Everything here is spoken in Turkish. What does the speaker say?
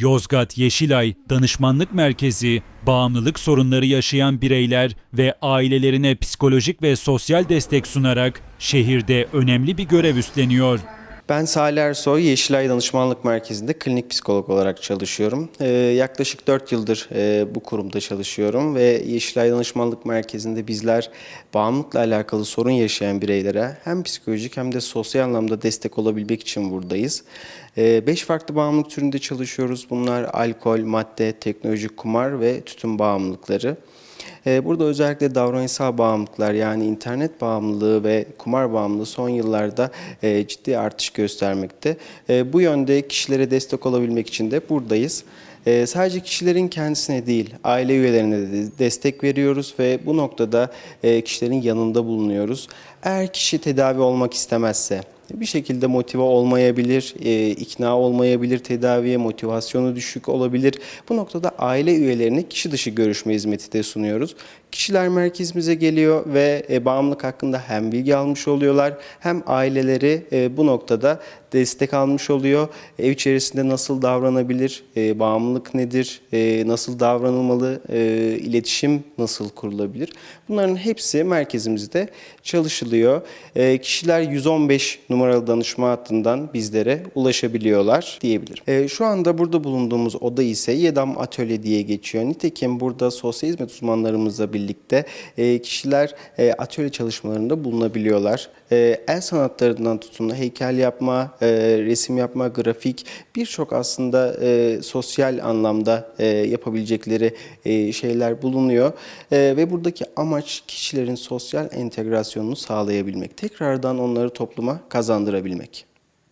Yozgat Yeşilay Danışmanlık Merkezi, bağımlılık sorunları yaşayan bireyler ve ailelerine psikolojik ve sosyal destek sunarak şehirde önemli bir görev üstleniyor. Ben Salih Ersoy, Yeşilay Danışmanlık Merkezi'nde klinik psikolog olarak çalışıyorum. Ee, yaklaşık 4 yıldır e, bu kurumda çalışıyorum ve Yeşilay Danışmanlık Merkezi'nde bizler bağımlılıkla alakalı sorun yaşayan bireylere hem psikolojik hem de sosyal anlamda destek olabilmek için buradayız. 5 farklı bağımlılık türünde çalışıyoruz. Bunlar alkol, madde, teknolojik kumar ve tütün bağımlılıkları. Ee, Burada özellikle davranışsal bağımlılıklar yani internet bağımlılığı ve kumar bağımlılığı son yıllarda e, ciddi artış göstermekte. E, Bu yönde kişilere destek olabilmek için de buradayız. E, Sadece kişilerin kendisine değil, aile üyelerine de destek veriyoruz ve bu noktada kişilerin yanında bulunuyoruz. Eğer kişi tedavi olmak istemezse, bir şekilde motive olmayabilir, e, ikna olmayabilir tedaviye, motivasyonu düşük olabilir. Bu noktada aile üyelerine kişi dışı görüşme hizmeti de sunuyoruz. Kişiler merkezimize geliyor ve e, bağımlılık hakkında hem bilgi almış oluyorlar hem aileleri e, bu noktada destek almış oluyor. Ev içerisinde nasıl davranabilir, e, bağımlılık nedir, e, nasıl davranılmalı, e, iletişim nasıl kurulabilir? Bunların hepsi merkezimizde çalışılıyor. E, kişiler 115 numaralı danışma hattından bizlere ulaşabiliyorlar diyebilirim. E, şu anda burada bulunduğumuz oda ise YEDAM Atölye diye geçiyor. Nitekim burada sosyal hizmet uzmanlarımızla birlikte e, kişiler e, atölye çalışmalarında bulunabiliyorlar. E, el sanatlarından tutun heykel yapma, e, resim yapma, grafik birçok aslında e, sosyal anlamda e, yapabilecekleri e, şeyler bulunuyor. E, ve buradaki amaç kişilerin sosyal entegrasyonunu sağlayabilmek. Tekrardan onları topluma kazandırabilmek.